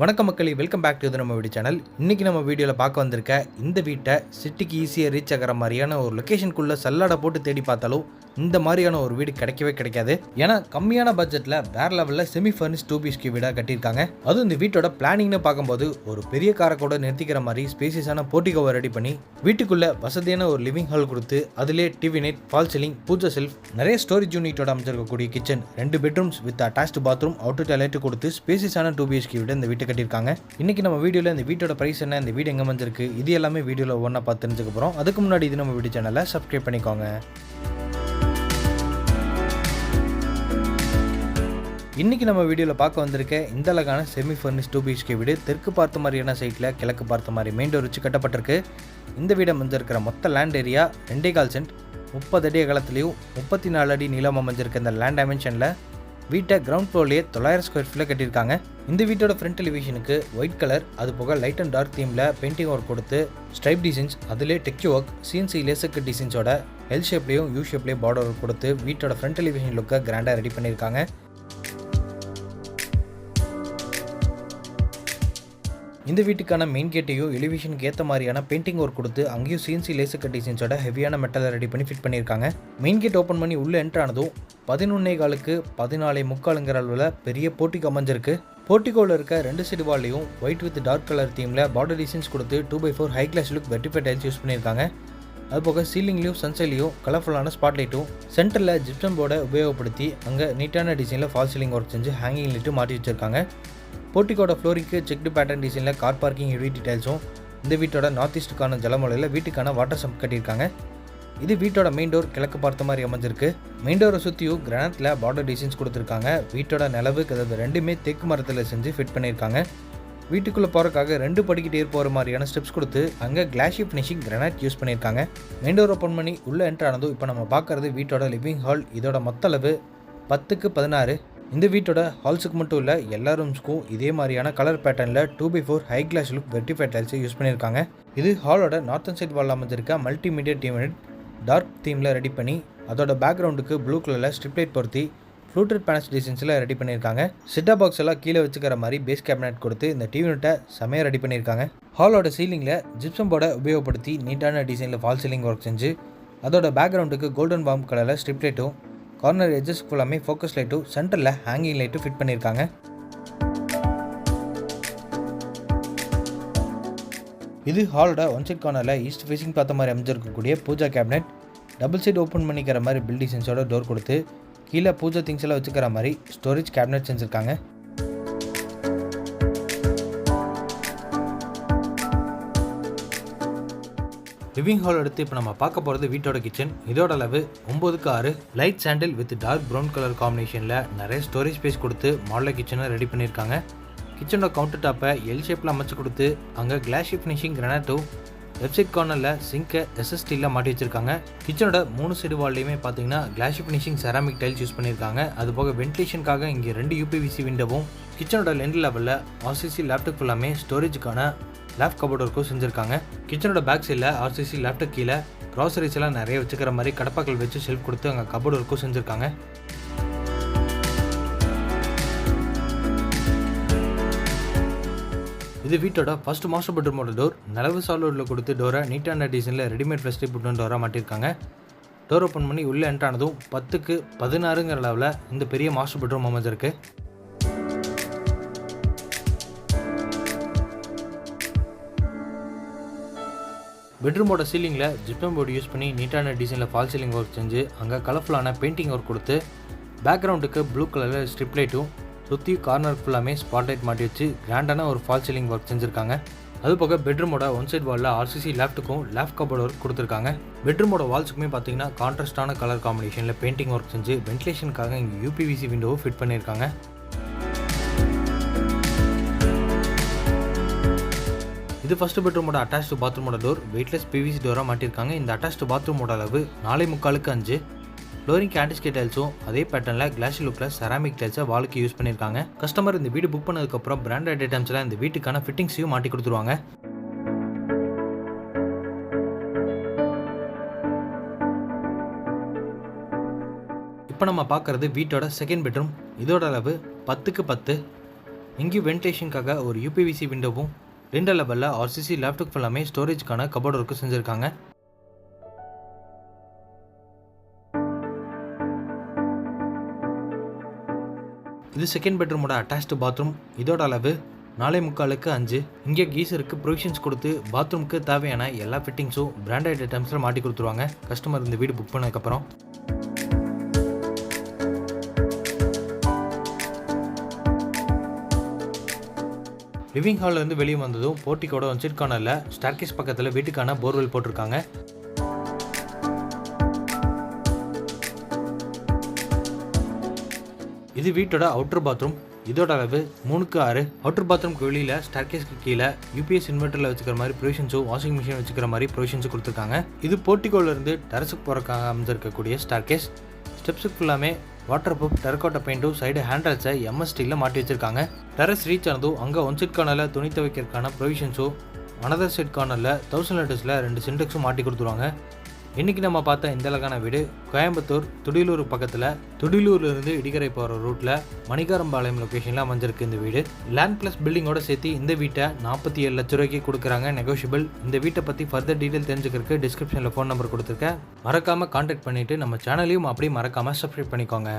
வணக்கம் மக்களே welcome back to நம்ம வீடியோ சேனல் இன்றைக்கி நம்ம வீடியோவில் பார்க்க வந்திருக்க இந்த வீட்டை சிட்டிக்கு ஈஸியாக ரீச் ஆகிற மாதிரியான ஒரு லொக்கேஷனுக்குள்ளே சல்லாடை போட்டு தேடி பார்த்தாலும் இந்த மாதிரியான ஒரு வீடு கிடைக்கவே கிடைக்காது. ஏன்னா கம்மியான பட்ஜெட்டில் வேற லெவலில் செமி ஃபர்னிஷ் டூ பிஸ்கி வீடாக கட்டியிருக்காங்க. அதுவும் இந்த வீட்டோட பிளானிங்னு பார்க்கும்போது ஒரு பெரிய காரை கூட நிறுத்திக்கிற மாதிரி ஸ்பேசியஸான போர்ட்டிகோவை ரெடி பண்ணி வீட்டுக்குள்ளே வசதியான ஒரு லிவிங் ஹால் கொடுத்து அதிலே டிவி நெட் ஃபால் சீலிங் பூஜை செல்ஃப் நிறைய ஸ்டோரேஜ் யூனிட்டோட அமைச்சிருக்கக்கூடிய கிச்சன் ரெண்டு bedrooms with attached bathroom out toilet கொடுத்து ஸ்பேசியஸான டூ பிஹெச்கே வீடு இந்த வீட்டை கட்டியிருக்காங்க. இன்னைக்கு நம்ம வீடியோவில் இந்த வீட்டோட ப்ரைஸ் என்ன இந்த வீடு எங்கே வந்திருக்கு இது எல்லாமே வீடியோவில் ஒவ்வொன்றா பார்த்து தெரிஞ்சுக்க போகிறோம் அதுக்கு முன்னாடி இது நம்ம வீடியோ சேனலை சப்ஸ்கிரைப் பண்ணிக்கோங்க. இன்னைக்கு நம்ம வீடியோவில் பார்க்க வந்திருக்க இந்த அழகான செமி ஃபர்னிஷ் டூ பிஹெச்கே வீடு தெற்கு பார்த்த மாதிரியான சைட்டில் கிழக்கு பார்த்த மாதிரி மெயின் டோர் வச்சு கட்டப்பட்டிருக்கு. இந்த வீடை அமைஞ்சிருக்கிற மொத்த லேண்ட் ஏரியா ரெண்டே கால் சென்ட் முப்பது அடி அகலத்துலேயும் முப்பத்தி நாலு அடி நீளம் அமைஞ்சிருக்க இந்த லேண்ட் டைமென்ஷனில் வீட்டை கிரவுண்ட் ஃப்ளோர்லேயே தொள்ளாயிரம் ஸ்கொயர் ஃபீட்டில் கட்டியிருக்காங்க. இந்த வீட்டோட ஃப்ரண்ட் டெலிவிஷனுக்கு ஒயிட் கலர் அது போக லைட் அண்ட் டார்க் தீமில் பெயிண்டிங் ஒர்க் கொடுத்து ஸ்ட்ரைப் டிசைன்ஸ் அதிலே டெக்யூ ஒர்க் சிஎன்சி லேசர் டிசைன்ஸோட எல் ஷேப்லேயும் யூ ஷேப்லேயும் பார்டர் ஒர்க் கொடுத்து வீட்டோட ஃப்ரண்ட் டெலிவிஷன் லுக்கை கிராண்டாக ரெடி பண்ணியிருக்காங்க. இந்த வீட்டுக்கான மெயின் கேட்டையும் எலிவேஷனுக்கு ஏற்ற மாதிரியான பெயிண்டிங் ஒர்க் கொடுத்து அங்கேயும் சிஎன்சி லேசர் கட் டிசைன்ஸோட ஹெவியான மெட்டலை ரெடி பண்ணி ஃபிட் பண்ணியிருக்காங்க. மெயின் கேட் ஓப்பன் பண்ணி உள்ளே என்ட்ரு ஆனதும் பதினொன்னே காலுக்கு பதினாலே முக்காலுங்கிற அளவில் பெரிய போட்டிக்கு அமைஞ்சிருக்கு. போர்ட்டிகோவில் இருக்க ரெண்டு சைடு வால்லையும் ஒயிட் வித் டார்க் கலர் தீமில் பார்டர் டிசைன்ஸ் கொடுத்து two by four high class look vitrified tiles use பண்ணியிருக்காங்க. அதுபோக சீலிங்லையும் சன்சைட்லையும் கலர்ஃபுல்லான ஸ்பாட்லைட்டும் சென்டரில் ஜிப்டம் போர்டை உபயோகப்படுத்தி அங்கே நீட்டான டிசைனில் ஃபால் சீலிங் ஒர்க் செஞ்சு ஹேங்கிங் லிட்டு மாட்டி வச்சிருக்காங்க. போர்ட்டிக்கோட ஃப்ளோரிங்க்கு செக்டு பேட்டர்ன் டிசைனில் கார் பார்க்கிங் ஹெவி டீடைல்ஸும் இந்த வீட்டோட நார்த் ஈஸ்ட்டுக்கான ஜலமலையில் வீட்டுக்கான வாட்டர் சம்ப் கட்டியிருக்காங்க. இது வீட்டோட மெயின் டோர் கிழக்கு பார்த்த மாதிரி அமைஞ்சிருக்கு. மெயின் டோரை சுற்றியும் கிரானத்தில் பார்டர் டிசைன்ஸ் கொடுத்துருக்காங்க. வீட்டோட நிலவு கதவு ரெண்டுமே தேக்கு மரத்தில் செஞ்சு ஃபிட் பண்ணியிருக்காங்க. வீட்டுக்குள்ளே போகிறக்காக ரெண்டு படிக்கிட்டே போகிற மாதிரியான ஸ்டெப்ஸ் கொடுத்து அங்கே கிளாஷி ஃபினிஷிங் கிரானைட் யூஸ் பண்ணியிருக்காங்க. மெயின் டோர் ஓப்பன் பண்ணி உள்ளே என்ட்ரு ஆனதும் இப்போ நம்ம பார்க்குறது வீட்டோட லிவிங் ஹால் இதோட மொத்த அளவு பத்துக்கு பதினாறு. இந்த வீட்டோட ஹால்ஸுக்கு மட்டும் இல்லை எல்லா ரூம்ஸ்க்கும் இதே மாதிரியான கலர் பேட்டர்னில் two by four high class look வெர்டிஃபை டைல்ஸை யூஸ் பண்ணியிருக்காங்க. இது ஹாலோட நார்த்தன் சைட் வால் அமைஞ்சிருக்க மல்டிமீடியா டீம் டார்க் தீமில் ரெடி பண்ணி அதோட பேக்ரவுண்டுக்கு ப்ளூ கலரில் ஸ்ட்ரிப் லைட் பொருத்தி ஃப்ளூட்டட் பேனஸ் டிசைன்ஸில் ரெடி பண்ணியிருக்காங்க. சிட்டா பாக்ஸ் எல்லாம் கீழே வச்சுக்கிற மாதிரி பேஸ் கேபினட் கொடுத்து இந்த டிவி யூனிட்டை செமையாக ரெடி பண்ணியிருக்காங்க. ஹாலோட சீலிங்கில் ஜிப்சம் போர்டை உபயோகப்படுத்தி நீட்டான டிசைனில் ஃபால் சீலிங் ஒர்க் செஞ்சு அதோட பேக்ரவுண்டுக்கு கோல்டன் பாம் கலரில் ஸ்ட்ரிப் லைட்டும் கார்னர் எஜஸ் ஃபுல்லாமே ஃபோக்கஸ் லைட்டும் சென்டரில் ஹேங்கிங் லைட்டும் ஃபிட் பண்ணியிருக்காங்க இது ஹாலோட ஒன் சைட் கார்னரில் ஈஸ்ட் ஃபேஸிங் பார்த்த மாதிரி அமைஞ்சிருக்கக்கூடிய pooja cabinet double side open பண்ணிக்கிற மாதிரி பில்டிங் சென்ஸோட டோர் கொடுத்து கீழே பூஜா திங்ஸ் எல்லாம் வச்சுக்கிற மாதிரி ஸ்டோரேஜ் கேபினெட் செஞ்சுருக்காங்க லிவிங் ஹால் எடுத்து இப்போ நம்ம பார்க்க போகிறது வீட்டோட கிச்சன். இதோட அளவு ஒம்பதுக்கு ஆறு. Light sandal with dark brown colour காம்பினேஷனில் நிறைய ஸ்டோரேஜ் ஸ்பேஸ் கொடுத்து மாடல கிச்சனை ரெடி பண்ணியிருக்காங்க. கிச்சனோட கவுண்டர் டாப்பை எல் ஷேப்பில் அமைச்சு கொடுத்து அங்கே கிளாஷி ஃபினிஷிங் கிரனாட்டோ வெப்சைட் கார்னரில் சிங்கை எஸ்எஸ்டியில் மாட்டி வச்சிருக்காங்க. கிச்சனோட மூணு சைடு வால்லையுமே பார்த்தீங்கன்னா glossy finishing ceramic tiles use பண்ணியிருக்காங்க. அது போக வென்டிலேஷனுக்காக இங்கே ரெண்டு யூபிவிசி விண்டோவும் கிச்சனோட லெண்ட் லெவலில் ஆர்சிசி லேப்டாப் ஃபுல்லாமே ஸ்டோரேஜுக்கான லேப் கபோர்ட் ஒர்க்கும் செஞ்சுருக்காங்க. கிச்சனோட பேக் சைடில் ஆர்சிசி லேப்டாப் கீழே க்ராசரிஸ் எல்லாம் நிறைய வச்சுக்கிற மாதிரி கடப்பாக்கள் வச்சு ஷெல்ஃப் கொடுத்து அங்கே கபோர்ட் ஒர்க்கும் செஞ்சுருக்காங்க. இது வீட்டோட ஃபர்ஸ்ட் மாஸ்டர் பெட்ரூமோட டோர் நிலவு சாலோடில் கொடுத்து டோரை நீட்டான டிசைனில் ரெடிமேட் ஃபெஸ்டி புட்டன் டோராக மாட்டியிருக்காங்க டோர் ஓப்பன் பண்ணி உள்ளே என்ட்ரானதும் பத்துக்கு பதினாறுங்கிற அளவில் இந்த பெரிய மாஸ்டர் பெட்ரூம் அமைஞ்சிருக்கு. பெட்ரூமோட சீலிங்கில் ஜிப்பம் போர்டு யூஸ் பண்ணி நீட்டான டிசைனில் ஃபால் சீலிங் ஒர்க் செஞ்சு அங்கே கலர்ஃபுல்லான பெயிண்டிங் ஒர்க் கொடுத்து பேக்ரவுண்டுக்கு ப்ளூ கலரில் ஸ்ட்ரிப் லைட்டும் சுற்றி கார்னர் ஃபுல்லாமே ஸ்பாட் லைட் மாட்டி வச்சு கிராண்டான ஒரு ஃபால் சீலிங் ஒர்க் செஞ்சுருக்காங்க. அது போக பெட்ரூமோட ஒன் சைட் வாலில் ஆர்சிசி லேப்டுக்கும் லேப் கபோர்டு ஒர்க் கொடுத்துருக்காங்க. பெட்ரூமோட வால்ஸுக்குமே பார்த்தீங்கன்னா கான்ட்ராஸ்டான கலர் காம்பினேஷனில் பெயிண்டிங் ஒர்க் செஞ்சு வென்டிலேஷனுக்காக இங்கே யூபிவிசி விண்டோவும் ஃபிட் பண்ணியிருக்காங்க இது ஃபர்ஸ்ட் பெட்ரூமோட அட்டாச்டு பாத்ரூமோட டோர் வெயிட்லெஸ் பிவிசி டோராக மாட்டியிருக்காங்க இந்த அட்டாச்டு பாத்ரூமோட அளவு நாலே முக்காலுக்கு அஞ்சு. ஃப்ளோரிங் கேண்டிஸ்கே டைல்ஸும் அதே பேட்டர்னில் கிளாஷி லுக்கில் செராமிக் டைல்ஸை வாழ்க்கை யூஸ் பண்ணியிருக்காங்க கஸ்டமர் இந்த வீடு புக் பண்ணதுக்கப்புறம் பிராண்டட் ஐட்டம்ஸில் இந்த வீட்டுக்கான ஃபிட்டிங்ஸையும் மாட்டி கொடுத்துருவாங்க. இப்போ நம்ம பார்க்குறது வீட்டோட செகண்ட் பெட்ரூம் இதோட அளவு பத்துக்கு பத்து. இங்கேயும் வென்டிலேஷனுக்காக ஒரு யூபிவிசி விண்டோவும் ரெண்டு லெவலில் ஆர்சிசி லேப்டாப் ஃபுல்லாமே ஸ்டோரேஜ்க்கான கபோர்ட் ஒர்க்கு செஞ்சுருக்காங்க. இது செகண்ட் பெட்ரூமோட அட்டாச்டு பாத்ரூம் இதோட அளவு நாலே முக்காலுக்கு அஞ்சு. இங்கே கீசருக்கு ப்ரொவிஷன்ஸ் கொடுத்து பாத்ரூமுக்கு தேவையான எல்லா ஃபிட்டிங்ஸும் பிராண்டட் ஐட்டம்ஸில் மாட்டி கொடுத்துருவாங்க. கஸ்டமர் இந்த வீடு புக் பண்ணதுக்கப்புறம். லிவிங் ஹால்ல இருந்து வெளியே வந்ததும் போர்ட்டிக்கோட ஒன்சைட் கார்னரில் ஸ்டார்கிஸ் பக்கத்தில் வீட்டுக்கான போர்வெல் போட்டிருக்காங்க. இது வீட்டோட அவுட்டர் பாத்ரூம் இதோட அளவு மூணுக்கு ஆறு. அவுட்டர் பாத்ரூம்க்கு வெளியில் ஸ்டார்கேஸ்க்கு கீழே யூபிஎஸ் இன்வெர்டரில் வச்சுக்கிற மாதிரி ப்ரொவிஷன்ஸும் வாஷிங் மிஷின் வச்சுக்கிற மாதிரி ப்ரொவிஷன்ஸும் கொடுத்துருக்காங்க. இது போர்ட்டிகோலேருந்து டெரஸுக்கு போகிறக்காக அமைஞ்சிருக்கக்கூடிய ஸ்டார்கேஸ் ஸ்டெப்ஸுக்கு ஃபுல்லாமே வாட்டர் ப்ரூஃப் டெரக்கோட்டை பெயிண்ட்டும் சைடு ஹேண்ட்ரல்ஸை எம்எஸ்டியில் மாட்டி வச்சிருக்காங்க. டெரஸ் ரீச் ஆனதும் அங்கே ஒன் செட் கார்னரில் துணி துவைக்கிறதுக்கான ப்ரொவிஷன்ஸும் அனதர் செட் கார்னரில் தௌசண்ட் லிட்டர்ஸில் ரெண்டு சிண்டெக்ஸும் மாட்டி கொடுத்துருவாங்க. இன்றைக்கி நம்ம பார்த்த இந்த அழகான வீடு கோயம்புத்தூர் துடிலூர் பக்கத்தில். துடிலூர்லேருந்து இடிகரை போகிற ரூட்டில் மணிகாரம்பாளையம் லொக்கேஷனில் அமைஞ்சிருக்கு இந்த வீடு. லேண்ட் ப்ளஸ் பில்டிங்கோட சேர்த்து இந்த வீட்டை நாற்பத்தி ஏழு லட்ச ரூபாய்க்கு கொடுக்குறாங்க நெகோஷியபிள் இந்த வீட்டை பற்றி ஃபர்தர் டீட்டெயில் தெரிஞ்சுக்கிறதுக்கு டிஸ்கிரிப்ஷனில் ஃபோன் நம்பர் கொடுத்துருக்கேன். மறக்காமல் காண்டாக்ட் பண்ணிவிட்டு நம்ம சேனலையும் அப்படியே மறக்காமல் சப்ஸ்கிரைப் பண்ணிக்கோங்க.